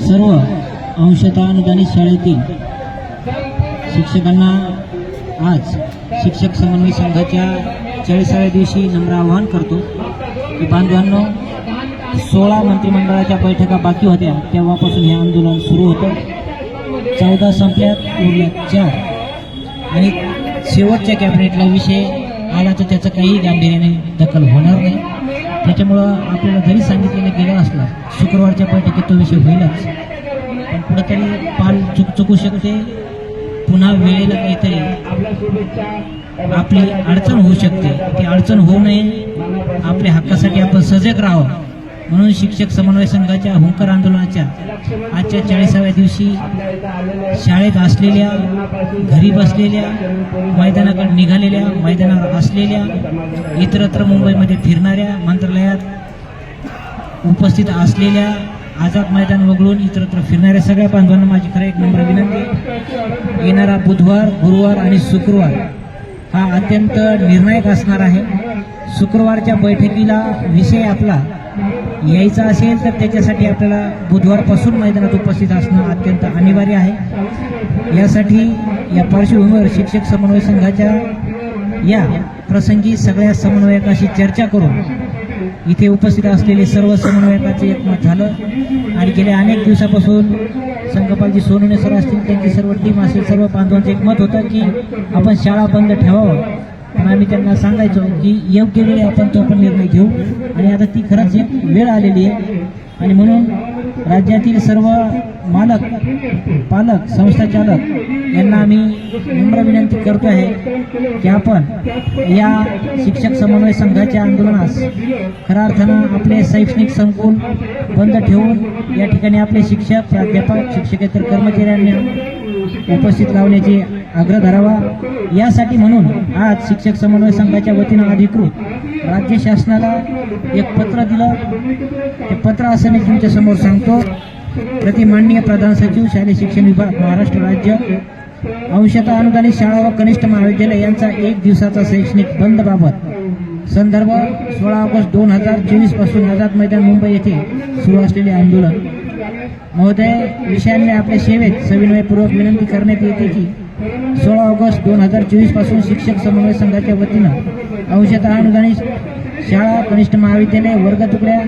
सर्व अंशतः अनुदानित शाळेतील शिक्षकांना आज शिक्षक समन्वय संघाच्या चाळीसाव्या दिवशी नम्र आवाहन करतो की बांधवांनो सोळा मंत्रिमंडळाच्या बैठका बाकी होत्या तेव्हापासून हे आंदोलन सुरू होतं. चौदा संपल्यात उरल्या चार. आणि शेवटच्या कॅबिनेटला विषय आला तर त्याचं काही गांभीर्याने दखल होणार नाही. त्याच्यामुळं आपल्याला जरी सांगितलेलं गेलं असलं शुक्रवारच्या बैठकीत तो विषय होईलच. पण कुठंतरी पाल चुक चुकू शकते. पुन्हा वेळेला काहीतरी आपली अडचण होऊ शकते. ती अडचण होऊ नये. आपल्या हक्कासाठी आपण सजग राहावं. म्हणून शिक्षक समन्वय संघाच्या हुंकर आंदोलनाच्या आजच्या चाळीसाव्या दिवशी शाळेत असलेल्या घरी बसलेल्या मैदानाकडे निघालेल्या मैदानावर असलेल्या इतरत्र मुंबईमध्ये फिरणाऱ्या मंत्र उपस्थित असलेल्या आझाद मैदान वगळून इतरत्र फिरणाऱ्या सगळ्या बांधवांना माझी खरं एक नम्र विनंती. येणारा बुधवार गुरुवार आणि शुक्रवार हा अत्यंत निर्णायक असणार आहे. शुक्रवारच्या बैठकीला विषय आपला यायचा असेल तर त्याच्यासाठी आपल्याला बुधवारपासून मैदानात उपस्थित असणं अत्यंत अनिवार्य आहे. यासाठी या पार्श्वभूमीवर शिक्षक समन्वय संघाच्या या प्रसंगी सगळ्या समन्वयकाशी चर्चा करून इथे उपस्थित असलेले सर्व समन्वयकाचे एकमत झालं. आणि गेल्या अनेक दिवसापासून संघपालजी सोनवणे सर असतील त्यांची सर्व टीम असेल सर्व बांधवांचं एकमत होतं की आपण शाळा बंद ठेवावं. पण आम्ही त्यांना सांगायचो की योग्य वेळी आपण तो पण निर्णय घेऊ. आणि आता ती खरंच एक वेळ आलेली आहे. आणि म्हणून राज्यातील सर्व मालक पालक संस्था चालक यांना आम्ही नम्र विनंती करतो आहे की आपण या शिक्षक समन्वय संघाच्या आंदोलनास खऱ्या अर्थानं आपले शैक्षणिक संकुल बंद ठेवून या ठिकाणी आपले शिक्षक प्राध्यापक शिक्षकेतर कर्मचाऱ्यांना उपस्थित लावण्याची आग्रह धरावा. यासाठी म्हणून आज शिक्षक समन्वय संघाच्या वतीनं अधिकृत राज्य शासनाला एक पत्र दिलं. ते पत्र असं मी तुमच्यासमोर सांगतो. प्रति माननीय प्रधान सचिव शालेय शिक्षण विभाग महाराष्ट्र राज्य अंशतः अनुदानित शाळा व कनिष्ठ महाविद्यालय यांचा एक दिवसाचा शैक्षणिक बंद बाबत संदर्भ सोळा ऑगस्ट दोन हजार चोवीसपासून आझाद मैदान मुंबई येथे सुरू असलेले आंदोलन. महोदय विषयांनी आपल्या सेवेत सविनयपूर्वक विनंती करण्यात येते की सोळा ऑगस्ट दोन हजार चोवीसपासून शिक्षक समन्वय संघाच्या वतीनं अंशतः अनुदानित शाळा कनिष्ठ महाविद्यालय वर्ग तुकड्या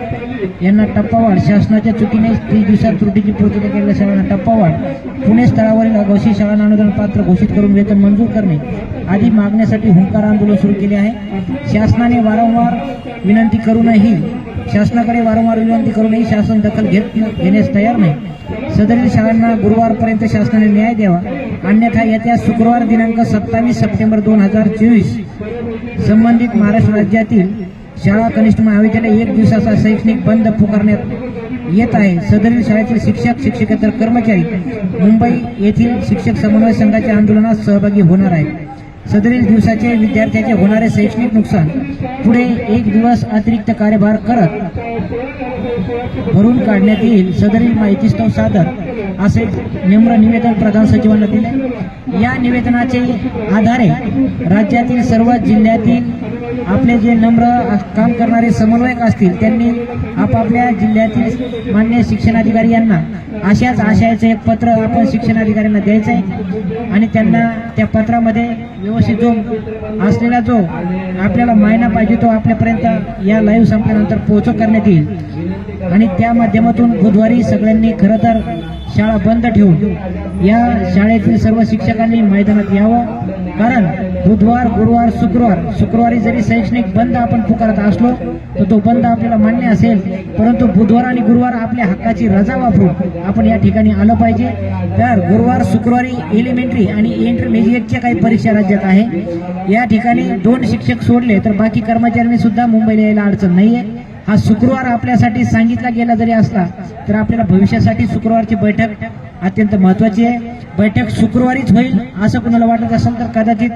यांना टप्पावाढ शासनाच्या चुकीने तीस दिवसात त्रुटीची पूर्तता केलेल्या शाळांना टप्पावाढ पुणे स्थळावरील अघोषित शाळांना अनुदान पात्र घोषित करून वेतन मंजूर करणे आदी मागण्यासाठी हुंकार आंदोलन सुरू केले आहे. शासनाने वारंवार विनंती करूनही शासनाकडे वारंवार विनंती करूनही शासन दखल घेत घेण्यास तयार नाही. सदरील शाळांना गुरुवारपर्यंत शासनाने न्याय द्यावा. अन्यथा येत्या शुक्रवार दिनांक सत्तावीस सप्टेंबर दोन हजार चोवीस संबंधित महाराष्ट्र राज्यातील शाळा कनिष्ठ महाविद्यालय एक दिवसाचा शैक्षणिक बंद पुकारण्यात येत आहे. सदरील शाळेतील शिक्षक शिक्षकेतर कर्मचारी मुंबई येथील शिक्षक समन्वय संघाच्या आंदोलनात सहभागी होणार आहेत. सदरील दिवसाचे विद्यार्थ्याचे होणारे शैक्षणिक नुकसान पुढे एक दिवस अतिरिक्त कार्यभार करत भरून काढण्यात येईल. सदरील माहितीस्तव सादर. असे नम्र निवेदन प्रधान सचिवांना दिले. या निवेदनाचे आधारे राज्यातील सर्व जिल्ह्यातील आपले जे नम्र काम करणारे समन्वयक असतील त्यांनी आपापल्या जिल्ह्यातील मान्य शिक्षणाधिकारी यांना अशाच आशयाचं एक पत्र आपण शिक्षणाधिकाऱ्यांना द्यायचं आहे आणि त्यांना त्या पत्रामध्ये व्यवस्थित जो असलेला जो आपल्याला मायना पाहिजे तो आपल्यापर्यंत या लाईव्ह संपल्यानंतर पोहोचव करण्यात येईल. आणि त्या माध्यमातून बुधवारी सगळ्यांनी खरं तर शाळा बंद ठेवून या शाळेतील सर्व शिक्षकांनी मैदानात यावं. कारण बुधवार गुरुवार शुक्रवार शुक्रवारी जरी शैक्षणिक बंद आपण पुकारत असलो तर तो बंद आपल्याला मान्य असेल. परंतु बुधवार आणि गुरुवार आपल्या हक्काची रजा वापरून आपण या ठिकाणी आलं पाहिजे. तर गुरुवार शुक्रवारी एलिमेंटरी आणि इंटरमिजिएटच्या काही परीक्षा राज्यात आहे. या ठिकाणी दोन शिक्षक सोडले तर बाकी कर्मचाऱ्यांनी सुद्धा मुंबईला यायला अडचण नाही आहे हा शुक्रवार आपल्यासाठी सांगितला गेला जरी असला तर आपल्याला भविष्यासाठी शुक्रवारची बैठक अत्यंत महत्वाची आहे. बैठक शुक्रवारीच होईल असं कुणाला वाटत असेल तर कदाचित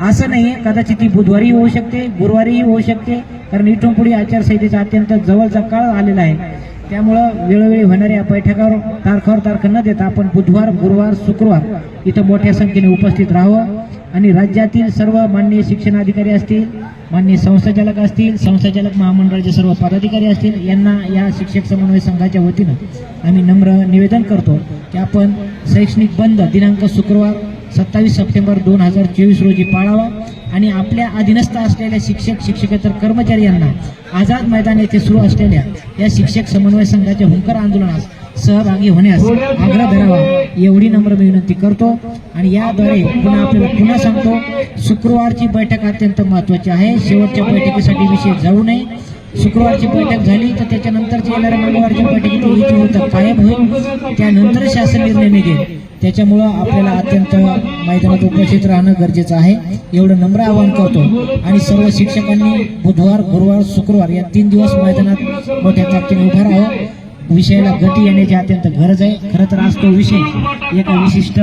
असं नाहीये. कदाचित ती बुधवारी होऊ शकते गुरुवारीही होऊ शकते कारण इथून पुढे आचारसंहितेचा अत्यंत जवळचा काळ आलेला आहे. त्यामुळं वेळोवेळी होणाऱ्या बैठकावर तारखावर तारखा न देता आपण बुधवार गुरुवार शुक्रवार इथं मोठ्या संख्येने उपस्थित राहावं. आणि राज्यातील सर्व मान्य शिक्षणाधिकारी असतील मान्य संस्थाचालक असतील संस्थाचालक महामंडळाचे सर्व पदाधिकारी असतील यांना या शिक्षक समन्वय संघाच्या वतीनं आम्ही नम्र निवेदन करतो की आपण शैक्षणिक बंद दिनांक शुक्रवार सत्तावीस सप्टेंबर दोन हजार चोवीस रोजी पाळावा आणि आपल्या अधीनस्थ असलेल्या शिक्षक शिक्षकेतर कर्मचारी यांना आझाद मैदान येथे सुरू असलेल्या या शिक्षक समन्वय संघाच्या हुंकर आंदोलनास सहभागी होण्यास आग्रह धरावा एवढी नम्र विनंती करतो. आणि याद्वारे पुन्हा आपल्याला पुन्हा सांगतो शुक्रवारची बैठक अत्यंत महत्वाची आहे. शेवटच्या बैठकीसाठी विषय जाऊ नये. शुक्रवारची बैठक झाली तर त्याच्यानंतरची येणाऱ्या मंगळवारच्या बैठकीत युती होतं कायम होईल. त्यानंतर शासन निर्णय निघेल. त्याच्यामुळं आपल्याला अत्यंत मैदानात उपस्थित राहणं गरजेचं आहे. एवढं नम्र आवाहन करतो. आणि सर्व शिक्षकांनी बुधवार गुरुवार शुक्रवार या तीन दिवस मैदानात मोठ्या ताकदीने उभा राहावं. विषयाला गती येण्याची अत्यंत गरज आहे. खरं तर आज तो विषय एका विशिष्ट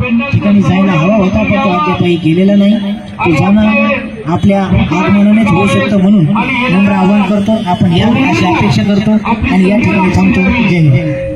ठिकाणी जायला हवा होता पण तो काही गेलेला नाही. तो जाणं आपल्या आगमनानेच होऊ शकतं म्हणून नम्र आवाहन करतो. आपण या अशी अपेक्षा करतो आणि या ठिकाणी थांबतो. जय हिंद.